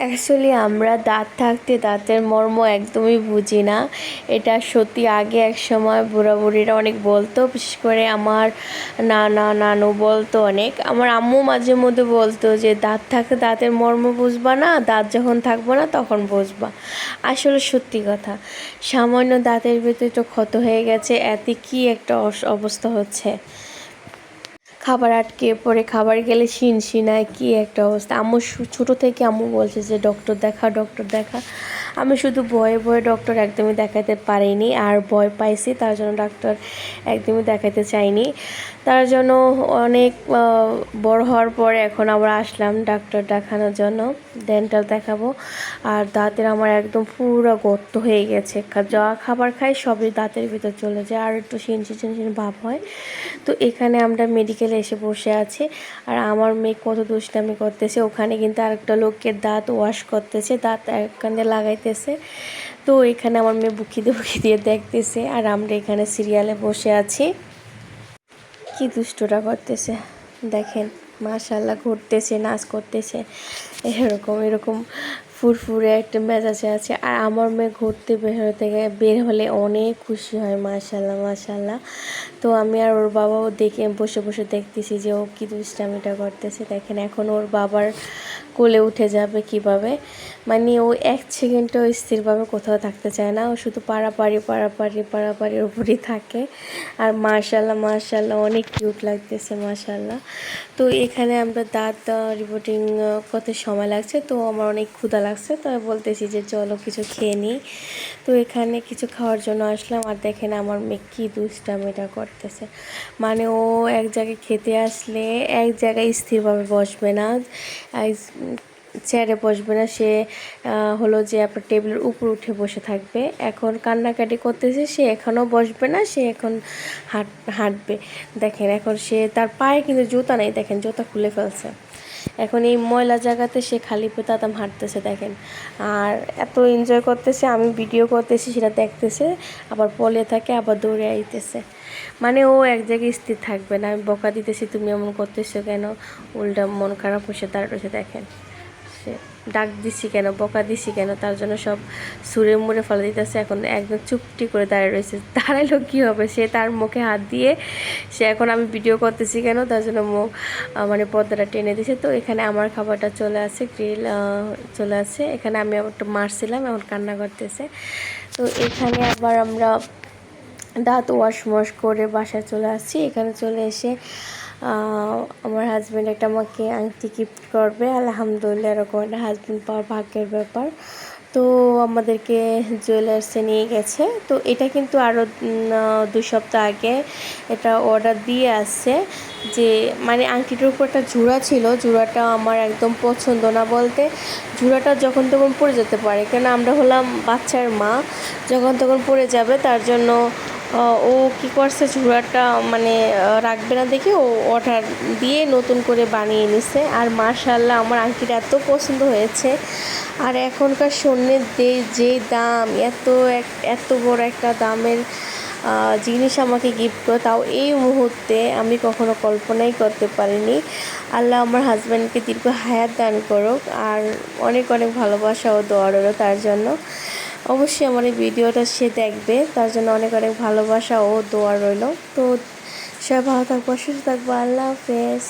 Actually আমরা দাঁত থাকতে দাঁতের মর্ম একদমই বুঝি না। এটা সত্যি আগে এক সময় বুড়া বুড়িরা অনেক বলতো, বিশেষ করে আমার নানা, নানু বলতো অনেক। আমার আম্মু মাঝে মধ্যে বলতো যে, দাঁত থাকতে দাঁতের মর্ম বুঝবা না, দাঁত যখন থাকব না তখন বুঝবা। আসলে সত্যি কথা, সামান্য দাঁতের ভিতরে একটু ক্ষত হয়ে গেছে, এতে কি একটা অবস্থা হচ্ছে? খাবার আটকে পড়ে, খাবার গেলে শিন শিনায়, কি একটা অবস্থা। আম্মু ছোটো থেকে আম্মু বলছে যে, ডক্টর দেখা ডক্টর দেখা। আমি শুধু ভয়ে ভয়ে ডক্টর একদমই দেখাতে পারিনি আর ভয় পাইছি, তার জন্য ডাক্তার একদমই দেখাতে চাইনি। তার জন্য অনেক বড় হওয়ার পরে এখন আবার আসলাম ডাক্তার দেখানোর জন্য ডেন্টাল দেখাবো। আর দাঁতের আমার একদম পুরো গর্ত হয়ে গেছে। যা খাবার খাই সবই দাঁতের ভিতর চলে যায়। আর একটু শিনশি শিনশিন ভাব হয়। তো এখানে আমরা মেডিকেলে এসে বসে আছে। আর আমার মেয়ে কত দুষ্টামি করতেছে, ওখানে কিন্তু আরেকটা লোকের দাঁত ওয়াশ করতেছে, দাঁত একখানে লাগাইতেছে। তো এখানে আমার মেয়ে বুকি দিয়ে দেখতেছে, আর আমরা এখানে সিরিয়ালে বসে আছি। কি দুষ্টটা করতেছে, দেখেন মাশাল্লাহ ঘুরতেছে, নাচ করতেছে, এরকম এরকম ফুরফুরে একটা মেজাজে আছে আর আমার মেয়ে ঘুরতে বের হতে বের হলে অনেক খুশি হয় মাশাল্লাহ মাশাল্লাহ তো আমি আর ওর বাবাও দেখে বসে বসে দেখতেছি যে ও কী দুষ্টামিটা করতেছে। দেখেন এখন ওর বাবার কোলে উঠে যাবে কীভাবে? মানে ও এক সেকেন্ডও স্থিরভাবে কোথাও থাকতে চায় না। ও শুধু পাড়াপাড়ি পাড়াপাড়ি পাড়াপাড়ির উপরেই থাকে। আর মাশাল্লাহ মাশাল্লাহ অনেক কিউট লাগতেছে মাশাল্লাহ তো এখানে আমরা দাঁত রিপোর্টিং করতে সময় লাগছে। তো আমার অনেক ক্ষুধা লাগছে, তো বলতেছি যে চলো কিছু খেয়ে নিই তো এখানে কিছু খাওয়ার জন্য আসলাম আর দেখেন আমার মেয়ে কী দুষ্টামিটা করতেছে। মানে ও এক জায়গায় খেতে আসলে এক জায়গায় স্থিরভাবে বসবে না চেয়ারে বসবে না, সে হলো যে আপনার টেবিলের উপর উঠে বসে থাকবে। এখন কান্নাকাটি করতেছে, সে এখনও বসবে না, সে এখন হাঁট, হাঁটবে। দেখেন এখন সে তার পায়ে কিন্তু জুতা নেই, দেখেন জুতা খুলে ফেলছে। এখন এই ময়লা জায়গাতে সে খালি পেতাতাম হাঁটতেছে, দেখেন। আর এত এনজয় করতেছে, আমি ভিডিও করতেছি, সেটা দেখতেছে, আবার পলে থাকে, আবার দৌড়ে আইতেছে। মানে ও এক জায়গায় স্থির থাকবে না, আমি বকা দিতেছি, তুমি এমন করতেছো কেন? উল্টা মন খারাপ হয়েছে দাঁড়িয়ে রয়েছে দেখেন। সে ডাক দিছি কেন, বকা দিছি কেন, তার জন্য সব সুরে মুড়ে ফেলে দিতেছে, এখন একদম চুপটি করে দাঁড়িয়ে রয়েছে। দাঁড়াইলো কী হবে? সে তার মুখে হাত দিয়ে সে এখন আমি ভিডিও করতেছি কেন? তার জন্য মুখ মানে পর্দাটা টেনে দিছে। তো এখানে আমার খাবারটা চলে আসে গ্রিল চলে আসে। এখানে আমি একটু মারছিলাম, এখন কান্না করতেছে। তো এখানে আবার আমরা দাঁত ওয়াশ মশ করে বাসায় চলে আসছি। এখানে চলে এসে আমার হাজব্যান্ড একটা আমাকে আংটি গিফট করবে। আলহামদুলিল্লাহ, এরকম একটা হাজব্যান্ড পাওয়ার ভাগ্যের ব্যাপার। তো আমাদেরকে জুয়েলার্সে নিয়ে গেছে। তো এটা কিন্তু আরও দুই সপ্তাহ আগে এটা অর্ডার দিয়ে আসছে যে মানে আংটিটার উপর একটা জোড়া ছিল। জোড়াটা আমার একদম পছন্দ না বলতে, জোড়াটা যখন তখন পড়ে যেতে পারে। কেন, আমরা হলাম বাচ্চার মা। যখন তখন পড়ে যাবে, তার জন্য ও কি করছে? চূড়াটা মানে রাখবে না দেখে। ও অর্ডার দিয়ে নতুন করে বানিয়ে নিছে। আর মার্শাল্লাহ আমার আংটিটা এত পছন্দ হয়েছে। আর এখনকার স্বর্ণের যে দাম, এত এক, এত বড় একটা দামের জিনিস আমাকে গিফট করে, তাও এই মুহূর্তে আমি কখনো কল্পনাই করতে পারিনি। আল্লাহ আমার হাজব্যান্ডকে দীর্ঘ হায়াত দান করুক, আর অনেক অনেক ভালোবাসা ও দোয়া রইল তার জন্য। অবশ্যই আমার এই ভিডিওটা সে দেখবে। তার জন্য অনেক অনেক ভালোবাসা ও দোয়া রইল। তো সবাই ভালো থাকব, সুস্থ থাকব। আল্লাহ হাফেজ।